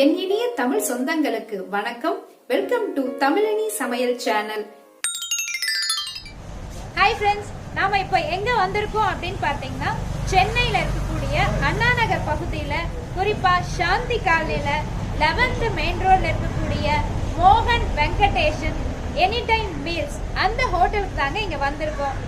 என் இனிய தமிழ் சொந்தங்களுக்கு வணக்கம். வெல்கம் டு தமிழினி சமையல் சேனல் ஹாய் ஃப்ரெண்ட்ஸ் நாம இப்போ எங்க வந்திருக்கோம் அப்படின்னு பார்த்தீங்கன்னா சென்னையில இருக்கக்கூடிய அண்ணா நகர் பகுதியில குறிப்பா சாந்தி காலையில லெவன்த் மெயின் ரோட்ல இருக்கக்கூடிய மோகன் வெங்கடேஷன் எனி டைம் மீல்ஸ் அந்த ஹோட்டலுக்கு தாங்க இங்க வந்திருக்கோம்.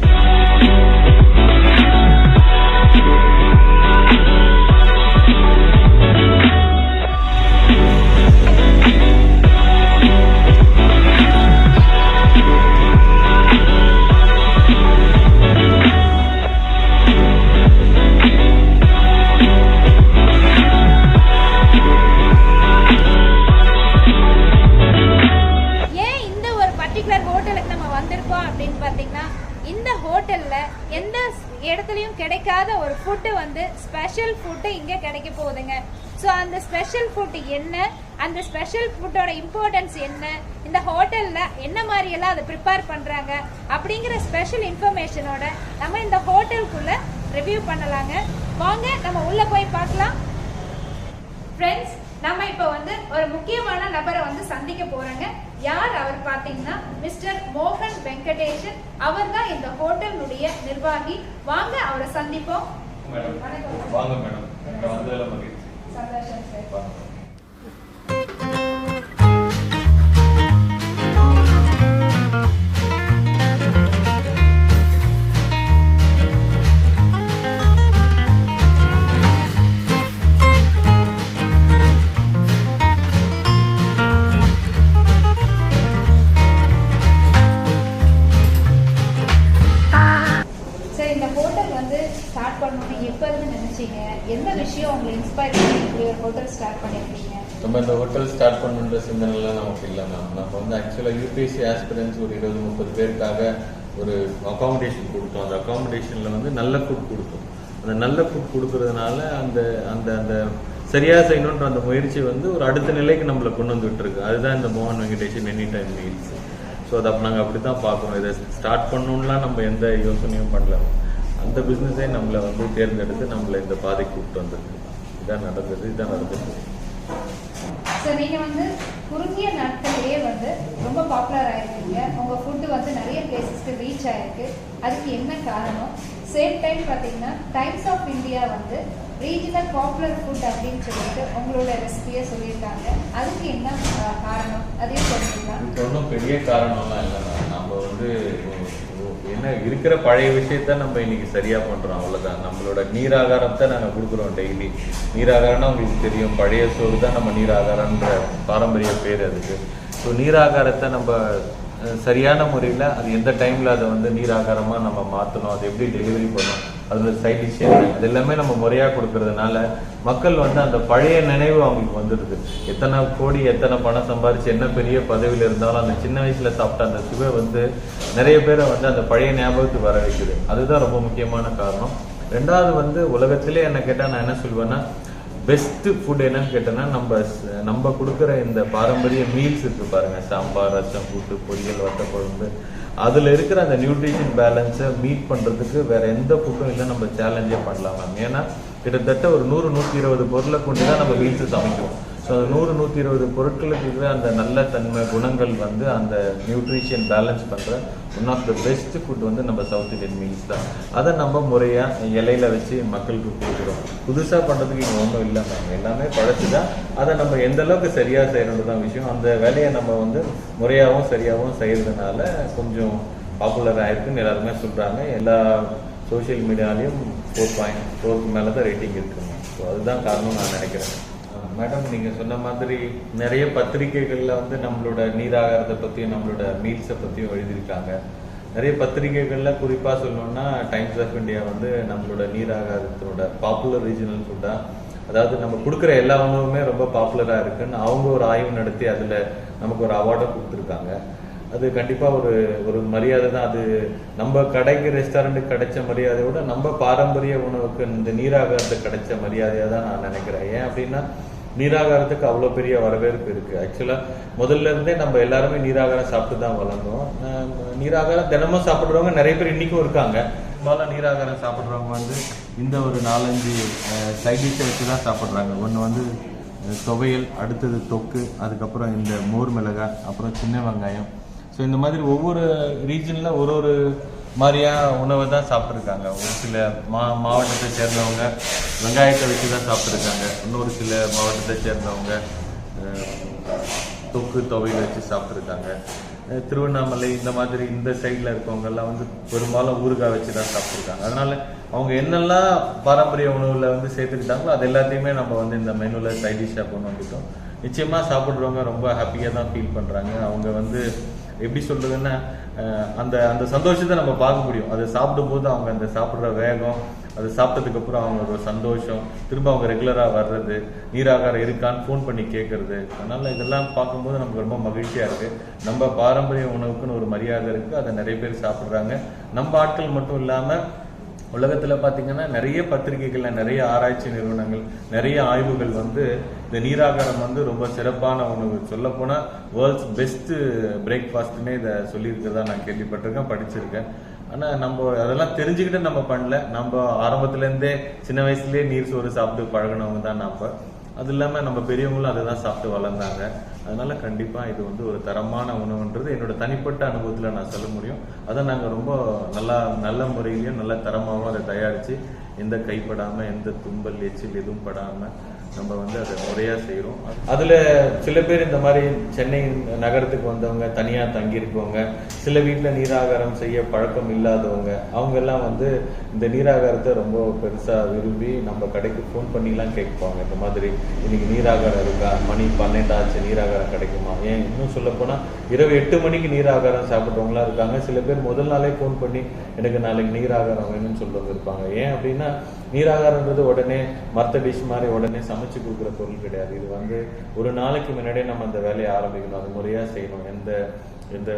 போகுதுங்க ஸோ அந்த ஸ்பெஷல் ஃபுட் என்ன? அந்த ஸ்பெஷல் ஃபுட்டோட இம்பார்ட்டன்ஸ் என்ன? இந்த ஹோட்டல்ல என்ன மாதிரி எல்லாம் அதை ப்ரிப்பேர் பண்றாங்க? அப்படிங்கிற ஸ்பெஷல் இன்ஃபர்மேஷனோட நம்ம இந்த ஹோட்டலுக்குள்ள ரிவ்யூ பண்ணலாங்க. வாங்க நம்ம உள்ள போய் பார்க்கலாம். ஃப்ரெண்ட்ஸ் நம்ம இப்போ வந்து ஒரு முக்கியமான நபரை வந்து சந்திக்க போறோங்க. யார் அவர் பாத்தீங்கன்னா மிஸ்டர் மோகன் வெங்கடேஷன் அவர் தான் இந்த ஹோட்டலுடைய நிர்வாகி. வாங்க அவரை சந்திப்போம். வணக்கம். வாங்க மேடம். இங்க வந்ததுல மகிழ்ச்சி சந்தோஷம் பிஎஸ்சி ஆஸ்பிரன்ஸ் ஒரு இருபது முப்பது பேருக்காக ஒரு அகாமடேஷன் கொடுத்தோம். அந்த அகாமடேஷனில் வந்து நல்ல ஃபுட் கொடுத்தோம். அந்த நல்ல ஃபுட் கொடுக்கறதுனால அந்த அந்த அந்த சரியாக செய்யணுன்ற அந்த முயற்சி வந்து ஒரு அடுத்த நிலைக்கு நம்மளை கொண்டு வந்துட்டு இருக்கு அதுதான் இந்த மோகன் Venkatesan any time meals so அதை நாங்கள் அப்படி தான் பார்க்குறோம் இதை ஸ்டார்ட் பண்ணணும்லாம் நம்ம எந்த யோசனையும் பண்ணல. அந்த பிஸ்னஸே நம்மளை வந்து தேர்ந்தெடுத்து நம்மளை இந்த பாதைக்கு கூப்பிட்டு வந்திருக்கு. இதான் நடந்தது இதான் நடந்தது சார் நீங்கள் வந்து குறுகிய நாட்களிலேயே வந்து ரொம்ப பாப்புலர் ஆயிருக்கீங்க. உங்கள் ஃபுட்டு வந்து நிறைய பிளேசஸ்க்கு ரீச் ஆயிருக்கு. அதுக்கு என்ன காரணம்? சேம் டைம் பார்த்தீங்கன்னா டைம்ஸ் ஆஃப் இந்தியா வந்து ரீஜனல் பாப்புலர் ஃபுட் அப்படின்னு சொல்லிட்டு உங்களோட ரெசிபியை சொல்லியிருக்காங்க. அதுக்கு என்ன காரணம்? அதையும் சொல்லிக்கலாம் இதுக்கு ஒன்றும் பெரிய காரணம்லாம் இல்லை நம்ம வந்து என்ன இருக்கிற பழைய விஷயத்த நம்ம இன்னைக்கு சரியா பண்றோம் அவ்வளவுதான். நம்மளோட நீராகாரத்தை நாங்க கொடுக்குறோம் டெய்லி நீராகாரம்னா உங்களுக்கு தெரியும். பழைய சோறு தான் நம்ம நீராகாரம்ன்ற பாரம்பரிய பேர் அதுக்கு. ஸோ நீராகாரத்தை நம்ம சரியான முறையில் அது எந்த டைமில் அதை வந்து நீராகாரமாக நம்ம மாற்றணும் அதை எப்படி டெலிவரி பண்ணணும் அதில் சைட் டிஷ் இது எல்லாமே நம்ம முறையாக கொடுக்கறதுனால மக்கள் வந்து அந்த பழைய நினைவு அவங்களுக்கு வந்துடுது. எத்தனை கோடி எத்தனை பணம் சம்பாரிச்சு என்ன பெரிய பதவியில் இருந்தாலும் அந்த சின்ன வயசில் சாப்பிட்ட அந்த சுவை வந்து நிறைய பேரை வந்து அந்த பழைய ஞாபகத்துக்கு வர வைக்குது. அதுதான் ரொம்ப முக்கியமான காரணம். ரெண்டாவது வந்து உலகத்திலே என்ன கேட்டால் நான் என்ன சொல்லுவேன்னா பெஸ்ட்டு ஃபுட் என்னன்னு கேட்டோன்னா நம்ம நம்ம கொடுக்குற இந்த பாரம்பரிய மீல்ஸ் இருக்கு பாருங்க. சாம்பார் ரசம் கூட்டு பொரியல் வத்த குழம்பு அதில் இருக்கிற அந்த நியூட்ரிஷன் பேலன்ஸை மீட் பண்ணுறதுக்கு வேற எந்த ஃபுட்டும் இல்லை நம்ம சேலஞ்சே பண்ணலாம் மேம் ஏன்னா கிட்டத்தட்ட ஒரு நூறு நூற்றி இருபது பொருளை கொண்டு தான் நம்ம மீல்ஸை சமைக்குவோம் ஸோ அது நூறு நூற்றி இருபது பொருட்களுக்கு இருக்கிற அந்த நல்ல தன்மை குணங்கள் வந்து அந்த நியூட்ரிஷன் பேலன்ஸ் பண்ணுற one of the best food வந்து நம்ம சவுத் இந்தியன் மீல்ஸ் தான். அதை நம்ம முறையாக இலையில வச்சு மக்களுக்கு கொடுக்குறோம். புதுசாக பண்ணுறதுக்கு இங்கே ஒன்றும் இல்லை மேம் எல்லாமே பழச்சு தான். அதை நம்ம எந்த அளவுக்கு சரியாக செய்கிறது தான் விஷயம். அந்த வேலையை நம்ம வந்து முறையாகவும் சரியாகவும் செய்கிறதுனால கொஞ்சம் பாப்புலர் ஆகிருக்குன்னு எல்லாருமே சொல்கிறாங்க எல்லா சோஷியல் மீடியாலையும் ஃபோர் பாயிண்ட் ஃபோருக்கு மேலே தான் ரேட்டிங் இருக்குங்க ஸோ அதுதான் காரணம் நான் நினைக்கிறேன். மேடம் நீங்க சொன்ன மாதிரி நிறைய பத்திரிகைகள்ல வந்து நம்மளோட நீராகாரத்தை பத்தியும் நம்மளோட மீல்ஸை பத்தியும் எழுதியிருக்காங்க. நிறைய பத்திரிகைகள்ல குறிப்பா சொல்லணும்னா டைம்ஸ் ஆஃப் இந்தியா வந்து நம்மளோட நீராகாரத்தோட பாப்புலர் ரீஜனல் ஃபுட்டா அதாவது நம்ம கொடுக்குற எல்லா உணவுமே ரொம்ப பாப்புலரா இருக்குன்னு அவங்க ஒரு ஆய்வு நடத்தி அதுல நமக்கு ஒரு அவார்டும் கொடுத்துருக்காங்க. அது கண்டிப்பா ஒரு ஒரு மரியாதை தான். அது நம்ம கடைக்கு ரெஸ்டாரண்ட்டுக்கு கிடைச்ச மரியாதையோட நம்ம பாரம்பரிய உணவுக்கு இந்த நீராகாரத்துக்கு கிடைச்ச மரியாதையா தான் நான் நினைக்கிறேன். ஏன் அப்படின்னா நீராகாரத்துக்கு அவ்வளோ பெரிய வரவேற்பு இருக்குது ஆக்சுவலாக முதல்ல இருந்தே நம்ம எல்லாருமே நீராகாரம் சாப்பிட்டு தான் வளர்ந்தோம். நீராகாரம் தினமும் சாப்பிட்றவங்க நிறைய பேர் இன்றைக்கும் இருக்காங்க. பெரும்பாலும் நீராகாரம் சாப்பிட்றவங்க வந்து இந்த ஒரு நாலஞ்சு சைட் டிஷ்ஷை வச்சு தான் சாப்பிட்றாங்க. ஒன்று வந்து துவையல் அடுத்தது தொக்கு அதுக்கப்புறம் இந்த மோர் மிளகாய் அப்புறம் சின்ன வெங்காயம். ஸோ இந்த மாதிரி ஒவ்வொரு ரீஜனில் ஒரு ஒரு மாதிரியா உணவை தான் சாப்பிட்ருக்காங்க ஒரு சில மா மாவட்டத்தை சேர்ந்தவங்க வெங்காயத்தை வச்சு தான் சாப்பிட்ருக்காங்க இன்னொரு சில மாவட்டத்தை சேர்ந்தவங்க தொக்கு துவையல் வச்சு சாப்பிட்ருக்காங்க திருவண்ணாமலை இந்த மாதிரி இந்த சைடில் இருக்கவங்கெல்லாம் வந்து பெரும்பாலும் ஊறுகாய் வச்சு தான் சாப்பிட்ருக்காங்க அதனால் அவங்க என்னெல்லாம் பாரம்பரிய உணவில் வந்து சேர்த்துக்கிட்டாங்களோ அது எல்லாத்தையுமே நம்ம வந்து இந்த மெனுவில் சைட் டிஷ்ஷாக கொண்டு வந்துட்டோம். நிச்சயமாக சாப்பிட்றவங்க ரொம்ப ஹாப்பியாக தான் ஃபீல் பண்ணுறாங்க அவங்க வந்து எப்படி சொல்றதுன்னா அந்த அந்த சந்தோஷத்தை நம்ம பார்க்க முடியும். அதை சாப்பிடும்போது அவங்க அந்த சாப்பிட்ற வேகம் அது சாப்பிட்டதுக்கு அப்புறம் அவங்க ஒரு சந்தோஷம் திரும்ப அவங்க ரெகுலரா வர்றது நீராகாரம் இருக்கான்னு ஃபோன் பண்ணி கேட்கறது அதனால இதெல்லாம் பார்க்கும்போது நமக்கு ரொம்ப மகிழ்ச்சியா இருக்கு. நம்ம பாரம்பரிய உணவுக்குன்னு ஒரு மரியாதை இருக்கு. அதை நிறைய பேர் சாப்பிட்றாங்க. நம்ம ஆட்கள் மட்டும் இல்லாம உலகத்தில் பார்த்தீங்கன்னா நிறைய பத்திரிகைகளில் நிறைய ஆராய்ச்சி நிறுவனங்கள் நிறைய ஆய்வுகள் வந்து இந்த நீராகாரம் வந்து ரொம்ப சிறப்பான உணவு சொல்லப்போனால் வேர்ல்ட்ஸ் பெஸ்ட்டு பிரேக்ஃபாஸ்ட்னே இதை சொல்லியிருக்கிறதா நான் கேள்விப்பட்டிருக்கேன் படிச்சிருக்கேன். ஆனால் நம்ம அதெல்லாம் தெரிஞ்சுக்கிட்டு நம்ம பண்ணல. நம்ம ஆரம்பத்துலேருந்தே சின்ன வயசுலேயே நீர் சோறு சாப்பிட்டு பழகினவங்க தான் நம்ம. அது இல்லாமல் நம்ம பெரியவங்களும் அதை தான் சாப்பிட்டு வளர்ந்தாங்க. அதனால கண்டிப்பாக இது வந்து ஒரு தரமான உணவுன்றது என்னோட தனிப்பட்ட அனுபவத்தில் நான் சொல்ல முடியும். அதை நாங்கள் ரொம்ப நல்லா நல்ல முறையிலையும் நல்ல தரமாகவும் அதை தயாரித்து எந்த கைப்படாமல் எந்த தும்பல் எச்சில் எதுவும் படாமல் நம்ம வந்து அதை முறையாக செய்கிறோம் அதில் சில பேர் இந்த மாதிரி சென்னை நகரத்துக்கு வந்தவங்க தனியாக தங்கியிருக்கவங்க சில வீட்டில் நீராகாரம் செய்ய பழக்கம் இல்லாதவங்க அவங்க எல்லாம் வந்து இந்த நீராகாரத்தை ரொம்ப பெருசாக விரும்பி நம்ம கடைக்கு ஃபோன் பண்ணிலாம் கேட்பாங்க. இந்த மாதிரி இன்னைக்கு நீராகாரம் இருக்கா? மணி பன்னெண்டாச்சு நீராகாரம் கிடைக்குமா? ஏன் இன்னும் சொல்லப்போனால் இரவு எட்டு மணிக்கு நீராகாரம் சாப்பிட்றவங்களா இருக்காங்க. சில பேர் முதல் நாளே ஃபோன் பண்ணி எனக்கு நாளைக்கு நீராகாரம் வேணும்னு சொல்றவங்க இருப்பாங்க ஏன் அப்படின்னா நீராகாரன்றது உடனே மற்ற டிஷ் மாதிரி உடனே சமைச்சு கொடுக்குற பொருள் கிடையாது. இது வந்து ஒரு நாளைக்கு முன்னாடியே நம்ம அந்த வேலையை ஆரம்பிக்கணும். அது முறையா செய்யணும். எந்த எந்த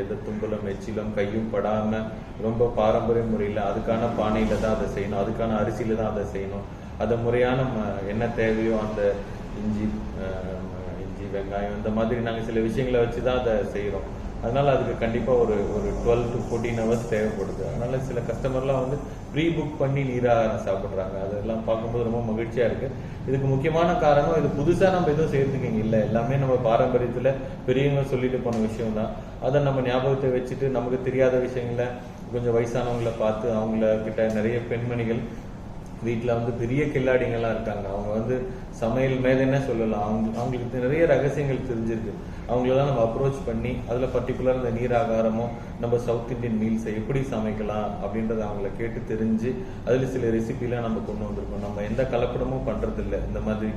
எந்த தும்பலும் எச்சிலும் கையும் படாம ரொம்ப பாரம்பரிய முறையில் அதுக்கான பானையில தான் அதை செய்யணும். அதுக்கான அரிசியில தான் அதை செய்யணும். அதை முறையான என்ன தேவையோ அந்த இஞ்சி இஞ்சி வெங்காயம் இந்த மாதிரி நாங்கள் சில விஷயங்களை வச்சு தான் அதை செய்கிறோம் அதனால அதுக்கு கண்டிப்பா ஒரு ஒரு டுவெல் டு ஃபோர்டீன் ஹவர்ஸ் தேவைப்படுது. அதனால சில கஸ்டமர்லாம் வந்து ப்ரீ புக் பண்ணி நீராக சாப்பிட்றாங்க. அதெல்லாம் பார்க்கும்போது ரொம்ப மகிழ்ச்சியா இருக்கு. இதுக்கு முக்கியமான காரணம் இது புதுசா நம்ம எதுவும் செய்யறதுக்கு இல்லை. எல்லாமே நம்ம பாரம்பரியத்துல பெரியவங்க சொல்லிட்டு போன விஷயம் தான் அதை நம்ம ஞாபகத்தை வச்சுட்டு நமக்கு தெரியாத விஷயங்களை கொஞ்சம் வயசானவங்கள பார்த்து அவங்கள கிட்ட நிறைய பெண்மணிகள் வீட்டில் வந்து பெரிய கில்லாடிங்கெல்லாம் இருக்காங்க. அவங்க வந்து சமையல் மேதைன்னே சொல்லலாம் அவங்க அவங்களுக்கு நிறைய ரகசியங்கள் தெரிஞ்சிருக்கு. அவங்களெல்லாம் நம்ம அப்ரோச் பண்ணி அதில் பர்டிகுலர் இந்த நீர் ஆகாரமும் நம்ம சவுத் இந்தியன் மீல்ஸை எப்படி சமைக்கலாம் அப்படின்றத அவங்கள கேட்டு தெரிஞ்சு அதில் சில ரெசிபிலாம் நம்ம கொண்டு வந்திருக்கோம். நம்ம எந்த கலப்படமும் பண்ணுறதில்ல இந்த மாதிரி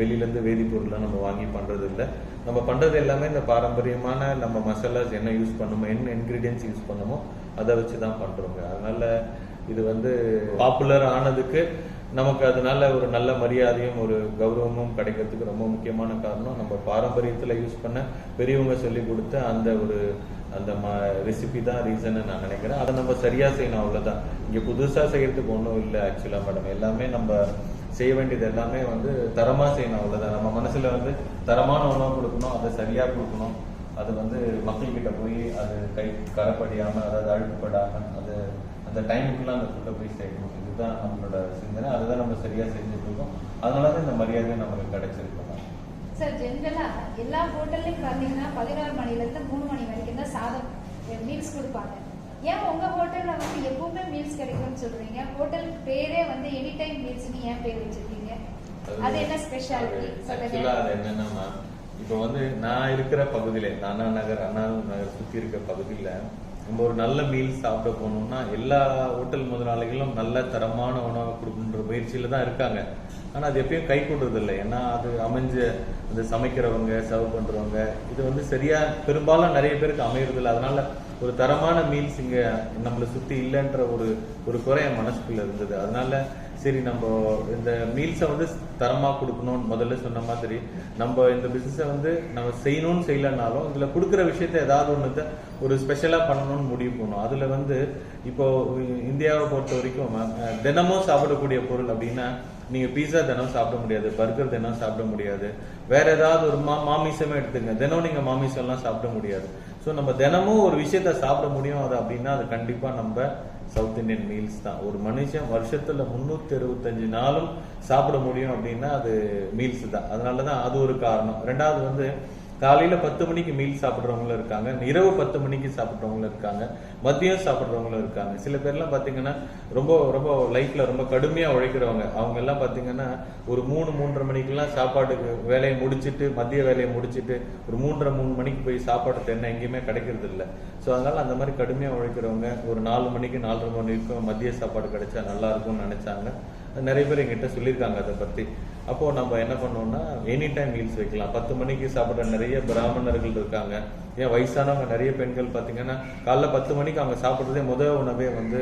வெளியிலேருந்து வேதிப்பொருள்லாம் நம்ம வாங்கி பண்ணுறது இல்லை நம்ம பண்ணுறது எல்லாமே இந்த பாரம்பரியமான நம்ம மசாலாஸ் என்ன யூஸ் பண்ணுமோ என்ன இன்க்ரீடியன்ஸ் யூஸ் பண்ணுமோ அதை வச்சு தான் பண்ணுறோங்க அதனால் இது வந்து பாப்புலர் ஆனதுக்கு நமக்கு அதனால ஒரு நல்ல மரியாதையும் ஒரு கௌரவமும் கிடைக்கிறதுக்கு ரொம்ப முக்கியமான காரணம். நம்ம பாரம்பரியத்தில் யூஸ் பண்ண பெரியவங்க சொல்லி கொடுத்த அந்த ஒரு அந்த ரெசிபி தான் ரீசன் நான் நினைக்கிறேன். அதை நம்ம சரியா செய்யணும் அவ்வளவுதான். இங்க புதுசா செய்யறதுக்கு ஒன்றும் இல்லை ஆக்சுவலா மேடம் எல்லாமே நம்ம செய்ய வேண்டியது எல்லாமே வந்து தரமா செய்யணும் அவ்வளவுதான். நம்ம மனசுல வந்து தரமான உணவு கொடுக்கணும் அதை சரியா கொடுக்கணும். அது வந்து மக்கள்கிட்ட போய் அது கை கரப்படியாம அதாவது அழுக்குப்படாம அது அந்த டைமுக்குள்ள அந்த ஃபுட்டை போய் சேர்க்கணும். இதுதான் நம்மளோட சிந்தனை. அதுதான் நம்ம சரியா செஞ்சுட்டு இருக்கோம். அதனாலதான் இந்த மரியாதை நமக்கு கிடைச்சிருக்கோம் சார் ஜென்ரலா எல்லா ஹோட்டல்லையும் பார்த்தீங்கன்னா பதினோரு மணில இருந்து மூணு மணி வரைக்கும் தான் சாதம் மீல்ஸ் கொடுப்பாங்க. ஏன் உங்க ஹோட்டல்ல வந்து எப்பவுமே மீல்ஸ் கிடைக்கும்னு சொல்றீங்க? ஹோட்டல் பேரே வந்து எனி டைம் மீல்ஸ்னு ஏன் பேர் வச்சிருக்கீங்க? அது என்ன ஸ்பெஷாலிட்டி ஆக்சுவலா சொல்லுங்க. அது என்னன்னா ma'am, இப்போ வந்து நான் இருக்கிற பகுதியில அண்ணா நகர் அண்ணா நகர் சுத்தி இருக்க பகுதியில நம்ம ஒரு நல்ல மீல் சாப்பிட போனோம்னா எல்லா ஹோட்டல் முதலாளிகளும் நல்ல தரமான உணவை கொடுக்கணுன்ற முயற்சியில தான் இருக்காங்க. ஆனால் அது எப்பயும் கை கொடுறது இல்லை. ஏன்னா அது அமைஞ்ச அந்த சமைக்கிறவங்க சர்வ் பண்றவங்க இது வந்து சரியா பெரும்பாலும் நிறைய பேருக்கு அமையறது அதனால் அதனால ஒரு தரமான மீல்ஸ் இங்க நம்மளை சுத்தி இல்லைன்ற ஒரு ஒரு குறை என் மனசுக்குள்ள இருந்தது. அதனால சரி நம்ம இந்த மீல்ஸை வந்து தரமாக கொடுக்கணும்னு முதல்ல சொன்ன மாதிரி நம்ம இந்த பிசினஸை வந்து நம்ம செய்யணும்னு செய்யலனாலும் இதில் கொடுக்குற விஷயத்த ஏதாவது ஒன்று ஒரு ஸ்பெஷலாக பண்ணணும்னு முடிவு பண்ணணும் அதில் வந்து இப்போ இந்தியாவை பொறுத்த வரைக்கும் தினமும் சாப்பிடக்கூடிய பொருள் அப்படின்னா நீங்கள் பீஸா தினம் சாப்பிட முடியாது பர்கர் தினம் சாப்பிட முடியாது வேற ஏதாவது ஒரு மா மாமிசமே எடுத்துங்க தினம் நீங்கள் மாமிசம்லாம் சாப்பிட முடியாது. ஸோ நம்ம தினமும் ஒரு விஷயத்த சாப்பிட முடியும் அது அப்படின்னா அது கண்டிப்பாக நம்ம சவுத் இந்தியன் மீல்ஸ் தான். ஒரு மனுஷன் வருஷத்துல முன்னூத்தி அறுபத்தஞ்சு நாளும் சாப்பிட முடியும் அப்படின்னா அது மீல்ஸ் தான். அதனால தான் அது ஒரு காரணம். ரெண்டாவது வந்து காலையில் பத்து மணிக்கு மீல் சாப்பிட்றவங்களும் இருக்காங்க. இரவு பத்து மணிக்கு சாப்பிட்றவங்களும் இருக்காங்க. மதியம் சாப்பிட்றவங்களும் இருக்காங்க. சில பேர்லாம் பார்த்தீங்கன்னா ரொம்ப ரொம்ப லைஃப்பில் ரொம்ப கடுமையாக உழைக்கிறவங்க. அவங்க எல்லாம் ஒரு மூணு மூன்றரை மணிக்கெல்லாம் சாப்பாடு வேலையை முடிச்சிட்டு மதிய வேலையை முடிச்சிட்டு ஒரு மூன்றரை மூணு மணிக்கு போய் சாப்பாடு தென்னை எங்கேயுமே கிடைக்கிறது இல்லை. ஸோ அதனால் அந்த மாதிரி கடுமையாக உழைக்கிறவங்க ஒரு நாலு மணிக்கு நாலரை மணிக்கும் மதிய சாப்பாடு கிடைச்சா நல்லா இருக்கும்னு நினச்சாங்க. நிறைய பேர் எங்கிட்ட சொல்லியிருக்காங்க அதை பற்றி அப்போது நம்ம என்ன பண்ணோம்னா எனி டைம் மீல்ஸ் வைக்கலாம். பத்து மணிக்கு சாப்பிட்ற நிறைய பிராமணர்கள் இருக்காங்க. ஏன் வயசானவங்க நிறைய பெண்கள் பார்த்தீங்கன்னா காலைல பத்து மணிக்கு அவங்க சாப்பிட்றதே முதல் உணவே வந்து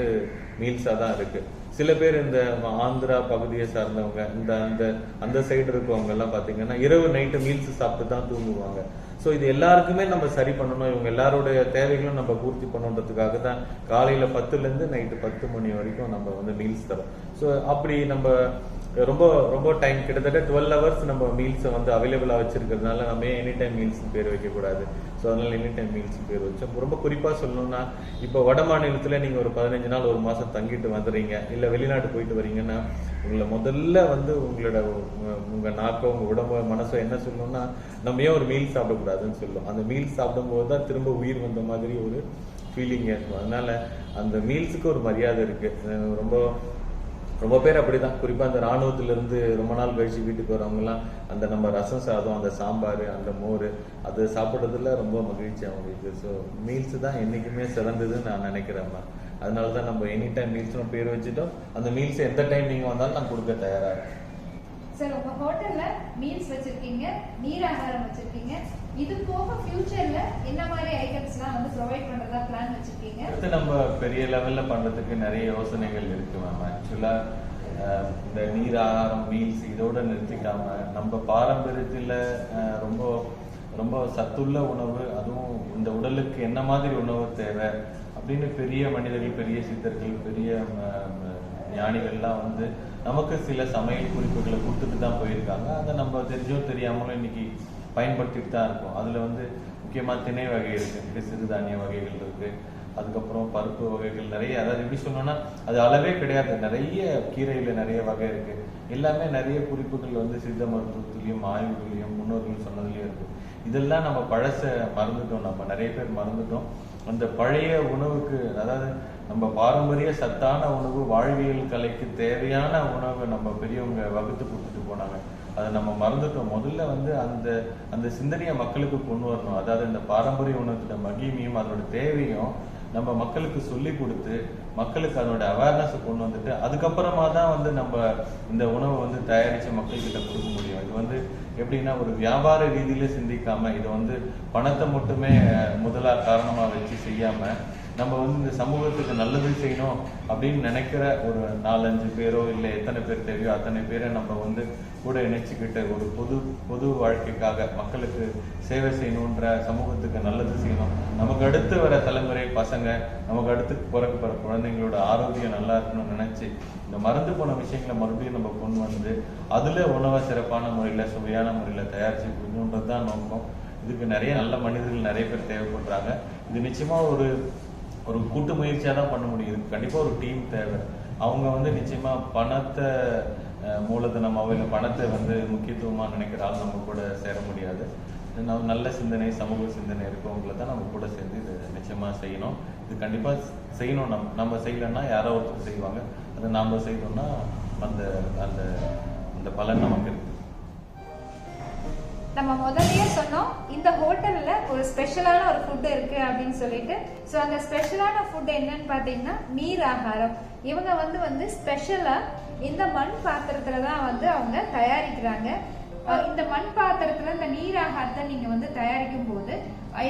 மீல்ஸாக தான் இருக்குது சில பேர் இந்த ஆந்திரா பகுதியை சார்ந்தவங்க இந்த அந்த அந்த சைடு இருக்கவங்க எல்லாம் பார்த்தீங்கன்னா இரவு நைட்டு மீல்ஸ் சாப்பிட்டு தான் தூங்குவாங்க. ஸோ இது எல்லாருக்குமே நம்ம சரி பண்ணணும். இவங்க எல்லாருடைய தேவைகளும் நம்ம பூர்த்தி பண்ணணுன்றதுக்காக தான் காலையில பத்துல இருந்து நைட்டு பத்து மணி வரைக்கும் நம்ம வந்து மீல்ஸ் தரோம். ஸோ அப்படி நம்ம ரொம்ப ரொம்ப டைம் கிட்டத்தட்ட டுவெல் ஹவர்ஸ் நம்ம மீல்ஸை வந்து அவைலபிளாக வச்சிருக்கிறதுனால நம்ம ஏன் எனி டைம் மீல்ஸ் பேர் வைக்கக்கூடாது. ஸோ அதனால எனி டைம் மீல்ஸ் பேர் வச்சோம். ரொம்ப குறிப்பாக சொல்லணும்னா இப்போ வட மாநிலத்தில் நீங்கள் ஒரு பதினஞ்சு நாள் ஒரு மாதம் தங்கிட்டு வந்துடுறீங்க இல்லை வெளிநாட்டு போயிட்டு வரீங்கன்னா உங்களை முதல்ல வந்து உங்களோட உங்கள் நாக்கோ உங்கள் உடம்பு மனசோ என்ன சொல்லணும்னா நம்ம ஏன் ஒரு மீல் சாப்பிடக்கூடாதுன்னு சொல்லும். அந்த மீல் சாப்பிடும்போது தான் திரும்ப உயிர் வந்த மாதிரி ஒரு ஃபீலிங் இருக்கும் அதனால அந்த மீல்ஸுக்கு ஒரு மரியாதை இருக்குது ரொம்ப ரொம்ப பேர் அப்படிதான். குறிப்பா அந்த ராணுவத்துல இருந்து ரொம்ப நாள் கழிச்சு வீட்டுக்கு வரவங்க எல்லாம் அந்த நம்ம ரசம் சாதம் அந்த சாம்பார் அந்த மோர் அது சாப்பிட்றதுல ரொம்ப மகிழ்ச்சி அவங்களுக்கு. ஸோ மீல்ஸ் தான் என்னைக்குமே சிறந்ததுன்னு நான் நினைக்கிறேன்மா அதனால தான் நம்ம எனி டைம் மீல்ஸ்னு பேர் வச்சுட்டோம். அந்த மீல்ஸ் எந்த டைம் நீங்க வந்தாலும் நான் கொடுக்க தயாரா இருக்கேன். சார் உங்க ஹோட்டல்ல மீல்ஸ் வச்சிருக்கீங்க நீராகாரம் வச்சிருக்கீங்க இது போக ஃபியூச்சர்ல என்ன மாதிரி ஐட்டம்ஸ்லாம் வந்து ப்ரொவைட் பண்றதா பிளான் வச்சிருக்கீங்க? அடுத்து நம்ம பெரிய லெவல்ல பண்றதுக்கு நிறைய யோசனைகள் இருக்கு மேம் ஆக்சுவலா இந்த நீர் ஆகாரம் மீல்ஸ் இதோட நிறுத்திக்காம நம்ம பாரம்பரியத்துல ரொம்ப ரொம்ப சத்துள்ள உணவு அதுவும் இந்த உடலுக்கு என்ன மாதிரி உணவு தேவை அப்படின்னு பெரிய மனிதர்கள் பெரிய சித்தர்கள் பெரிய ஞானிகள்லாம் வந்து நமக்கு சில சமையல் குறிப்புகளை கொடுத்துட்டு தான் போயிருக்காங்க. அதை நம்ம தெரிஞ்சோ தெரியாமலும் இன்னைக்கு பயன்படுத்திட்டு தான் இருக்கோம். அதுல வந்து முக்கியமா திணை வகை இருக்கு. சிறுதானிய வகைகள் இருக்கு. அதுக்கப்புறம் பருப்பு வகைகள் நிறைய. அதாவது எப்படி சொல்லணும்னா அது அளவே கிடையாது. நிறைய கீரையில நிறைய வகை இருக்கு. எல்லாமே நிறைய குறிப்புகள் வந்து சித்த மருத்துவத்திலையும் ஆய்வுகளையும் முன்னோர்கள் சொன்னதுலயும் இருக்கு. இதெல்லாம் நம்ம பழச மறந்துட்டோம். நம்ம நிறைய பேர் மறந்துட்டோம். அந்த பழைய உணவுக்கு அதாவது நம்ம பாரம்பரிய சத்தான உணவு வாழ்வியல் கலைக்கு தேவையான உணவை நம்ம பெரியவங்க வகுத்து கொடுத்துட்டு போனாங்க. அதை நம்ம மறந்துட்டோம். முதல்ல வந்து அந்த அந்த சிந்தனையை மக்களுக்கு கொண்டு வரணும். அதாவது இந்த பாரம்பரிய உணவத்தோட மகிமையும் அதோட தேவையும் நம்ம மக்களுக்கு சொல்லி கொடுத்து மக்களுக்கு அதோட அவேர்னஸ் கொண்டு வந்துட்டு அதுக்கப்புறமா தான் வந்து நம்ம இந்த உணவை வந்து தயாரிச்சு மக்கள்கிட்ட கொடுக்க முடியும். இது வந்து எப்படின்னா ஒரு வியாபார ரீதியில சிந்திக்காம இதை வந்து பணத்தை மட்டுமே முதலா காரணமா வச்சு செய்யாம நம்ம வந்து இந்த சமூகத்துக்கு நல்லது செய்யணும் அப்படின்னு நினைக்கிற ஒரு நாலஞ்சு பேரோ இல்லை எத்தனை பேர் தேவையோ அத்தனை பேரை நம்ம வந்து கூட இணைச்சிக்கிட்டு ஒரு பொது பொது வாழ்க்கைக்காக மக்களுக்கு சேவை செய்யணுன்ற சமூகத்துக்கு நல்லது செய்யணும். நமக்கு அடுத்து வர தலைமுறை பசங்க நமக்கு அடுத்து பிறக்க போகிற குழந்தைங்களோட ஆரோக்கியம் நல்லா இருக்கணும்னு நினைச்சு இந்த மறந்து போன விஷயங்களை மறுபடியும் நம்ம கொண்டு வந்து அதுல உணவை சிறப்பான முறையில சுவையான முறையில தயாரிச்சு கொடுக்கணுன்றது தான் நோக்கம். இதுக்கு நிறைய நல்ல மனிதர்கள் நிறைய பேர் தேவைப்படுறாங்க. இது நிச்சயமா ஒரு ஒரு கூட்டு முயற்சியாக தான் பண்ண முடியும். இதுக்கு ஒரு டீம் தேவை. அவங்க வந்து நிச்சயமா பணத்தை மூலதனமாக இல்லை பணத்தை வந்து முக்கியத்துவமாக நினைக்கிற ஆள் நம்ம கூட சேர முடியாது. நம்ம நல்ல சிந்தனை சமூக சிந்தனை இருக்கவங்கள தான் நம்ம கூட சேர்ந்து இது நிச்சயமாக செய்யணும். இது கண்டிப்பாக செய்யணும். நம்ம நம்ம செய்யலைன்னா யாரோ ஒருத்தர் செய்வாங்க. அதை நாம் செய்தோம்னா அந்த அந்த அந்த பலன் நமக்கு இருக்கு. நம்ம முதல்லயே சொன்னோம் இந்த ஹோட்டலில் ஒரு ஸ்பெஷலான ஒரு ஃபுட்டு இருக்கு அப்படின்னு சொல்லிட்டு. ஸோ அந்த ஸ்பெஷலான ஃபுட் என்னன்னு பார்த்தீங்கன்னா நீர் ஆகாரம். இவங்க வந்து வந்து ஸ்பெஷலாக இந்த மண் பாத்திரத்துல தான் வந்து அவங்க தயாரிக்கிறாங்க. இந்த மண் பாத்திரத்துல இந்த நீர் ஆகாரத்தை நீங்க வந்து தயாரிக்கும் போது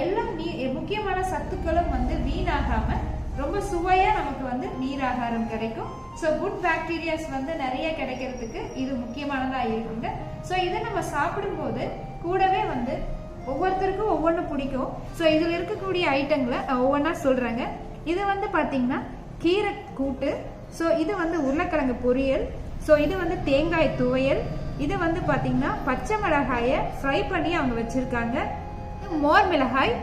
எல்லா நீ முக்கியமான சத்துக்களும் வந்து வீணாகாம ரொம்ப சுவையா நமக்கு வந்து நீர் ஆகாரம் கிடைக்கும். ஸோ குட் பாக்டீரியாஸ் வந்து நிறைய கிடைக்கிறதுக்கு இது முக்கியமானதா இருக்குங்க. ஸோ இதை நம்ம சாப்பிடும்போது கூடவே வந்து ஒவ்வொருத்தருக்கும் ஒவ்வொன்று பிடிக்கும். ஸோ இதில் இருக்கக்கூடிய ஐட்டங்களை ஒவ்வொன்றா சொல்கிறாங்க இது வந்து பார்த்தீங்கன்னா கீரை கூட்டு. ஸோ இது வந்து உருளைக்கிழங்கு பொரியல். ஸோ இது வந்து தேங்காய் துவையல். இது வந்து பார்த்தீங்கன்னா பச்சை மிளகாயை ஃப்ரை பண்ணி அவங்க வச்சுருக்காங்க. மோர் மிளகாய்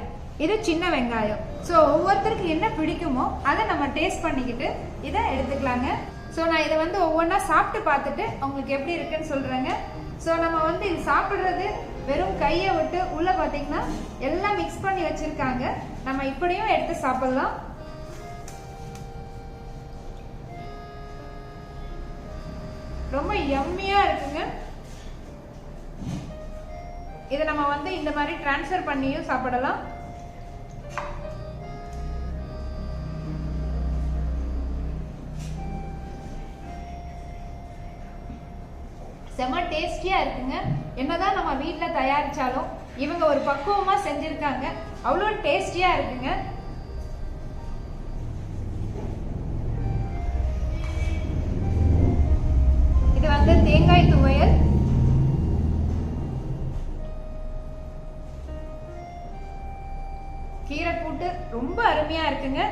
இது சின்ன வெங்காயம். ஸோ ஒவ்வொருத்தருக்கு என்ன பிடிக்குமோ அதை நம்ம டேஸ்ட் பண்ணிக்கிட்டு இதை எடுத்துக்கலாங்க. ஸோ நான் இதை வந்து ஒவ்வொன்றா சாப்பிட்டு பார்த்துட்டு உங்களுக்கு எப்படி இருக்குன்னு சொல்கிறேங்க ஸோ நம்ம வந்து இது சாப்பிட்றது வெறும் கையை விட்டு உள்ளே பார்த்தீங்கன்னா எல்லாம் மிக்ஸ் பண்ணி வச்சுருக்காங்க. நம்ம இப்படியும் எடுத்து சாப்பிடலாம். ரொம்ப எம்மியாக இருக்குங்க. இதை நம்ம வந்து இந்த மாதிரி ட்ரான்ஸ்ஃபர் பண்ணியும் சாப்பிடலாம். டேஸ்டியாக இருக்குங்க. என்னதான் நம்ம வீட்டில் தயாரிச்சாலும் இவங்க ஒரு பக்குவமா செஞ்சிருக்காங்க. அவ்வளோ டேஸ்டியா இருக்குங்க. இது வந்து தேங்காய் துவையல். கீரை கூட்டு ரொம்ப அருமையா இருக்குங்க.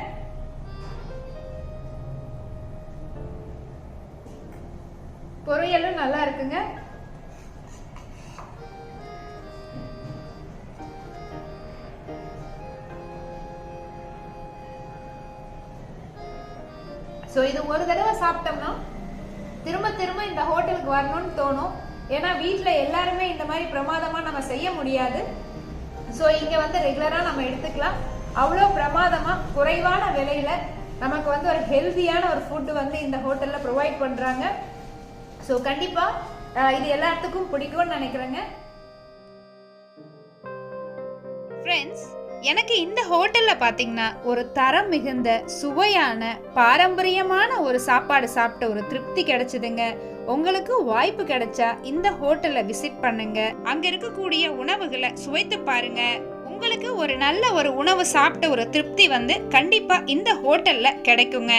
ஸோ இது ஒரு தடவை சாப்பிட்டோம்னா திரும்ப திரும்ப இந்த ஹோட்டலுக்கு வரணும்னு தோணும். ஏன்னா வீட்டில் எல்லாருமே இந்த மாதிரி பிரமாதமாக நம்ம செய்ய முடியாது. ஸோ இங்கே வந்து ரெகுலராக நம்ம எடுத்துக்கலாம். அவ்வளோ பிரமாதமாக குறைவான விலையில நமக்கு வந்து ஒரு ஹெல்த்தியான ஒரு ஃபுட்டு வந்து இந்த ஹோட்டலில் ப்ரொவைட் பண்ணுறாங்க ஸோ கண்டிப்பாக இது எல்லாத்துக்கும் பிடிக்கும்னு நினைக்கிறேங்க. எனக்கு இந்த ஹோட்டலில் பார்த்தீங்கன்னா ஒரு தரம் மிகுந்த சுவையான பாரம்பரியமான ஒரு சாப்பாடு சாப்பிட்ட ஒரு திருப்தி கிடைச்சதுங்க. உங்களுக்கு வாய்ப்பு கிடைச்சா இந்த ஹோட்டலை விசிட் பண்ணுங்க. அங்க இருக்கக்கூடிய உணவுகளை சுவைத்து பாருங்க. உங்களுக்கு ஒரு நல்ல ஒரு உணவு சாப்பிட்ட ஒரு திருப்தி வந்து கண்டிப்பா இந்த ஹோட்டல்ல கிடைக்குங்க.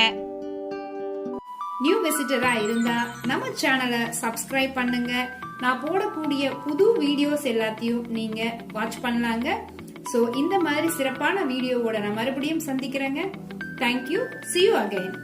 நியூ விசிட்டரா இருந்தா நம்ம சேனலை சப்ஸ்கிரைப் பண்ணுங்க. நான் போடக்கூடிய புது வீடியோஸ் எல்லாத்தையும் நீங்க வாட்ச் பண்ணலாங்க. ஸோ இந்த மாதிரி சிறப்பான வீடியோவோட நான் மறுபடியும் சந்திக்கிறேங்க. Thank you see you again